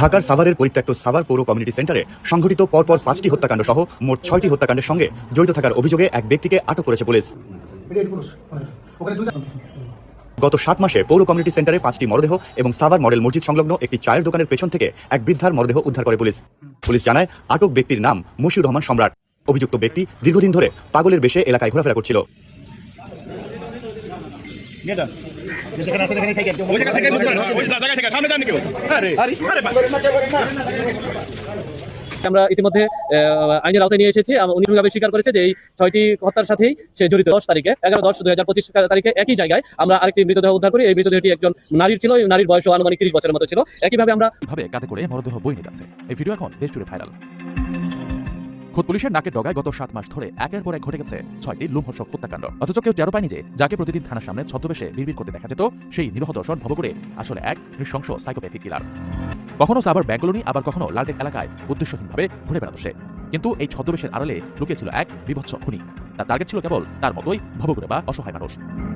ঢাকার সাভারের পরিত্যক্ত সাভার পৌর কমিউনিটি সেন্টারে সংঘটিত পরপর পাঁচটি হত্যাকাণ্ড সহ মোট ছয়টি হত্যাকাণ্ডের সঙ্গে জড়িত থাকার অভিযোগে এক ব্যক্তিকে আটক করেছে পুলিশ। গত সাত মাসে পৌর কমিউনিটি সেন্টারে পাঁচটি মরদেহ এবং সাভার মডেল মসজিদ সংলগ্ন একটি চায়ের দোকানের পেছন থেকে এক বৃদ্ধার মরদেহ উদ্ধার করে পুলিশ। পুলিশ জানায়, আটক ব্যক্তির নাম মশিউর রহমান সম্রাট। অভিযুক্ত ব্যক্তি দীর্ঘদিন ধরে পাগলের বেশে এলাকায় ঘোরাফেরা করছিল। ওই জায়গা থেকে ওই জায়গা থেকে সামনে যান কেউ। আরে আরে আমরা ইতিমধ্যে আহ, আইনের আওতায় নিয়ে এসেছি। উনি ভাবে স্বীকার করেছে যে এই ছয়টি হত্যার সাথেই সে জড়িত। দশ তারিখে এগারো দশ দুই হাজার পঁচিশ তারিখে একই জায়গায় আমরা আরেকটি মৃতদেহ উদ্ধার করি। এই মৃতদেহটি একজন নারীর ছিল। নারীর বয়স আনুমানিক তিরিশ বছরের মতো ছিল। একইভাবে আমরা ভাবে কাতে করে মরদেহ বই নিয়ে যাচ্ছে। এই ভিডিও এখন দেশ জুড়ে ভাইরাল। খোদ পুলিশের নাকের ডগায় গত সাত মাস ধরে একের পর এক ঘটে গেছে ছয়টি লুমহর্ষক হত্যাকাণ্ড। অথচ কেউ টেরো পায়নি যে যাকে প্রতিদিন থানার সামনে ছদ্মবেশে বিড়বিড় করতে দেখা যেত, সেই নিরহ দর্শন ভব করে আসলে এক নৃশংস সাইকোপ্যাথিক কিলার কখনো সাবার ব্যাঙ্গলনি আবার কখনো লালটেক এলাকায় উদ্দেশ্যহীনভাবে ঘুরে বেড়াতো সে। কিন্তু এই ছদ্মবেশের আড়ালে লুকিয়ে ছিল এক বিভৎস খুনি। তার টার্গেট ছিল কেবল তার মতোই ভবঘুরে বা অসহায় মানুষ।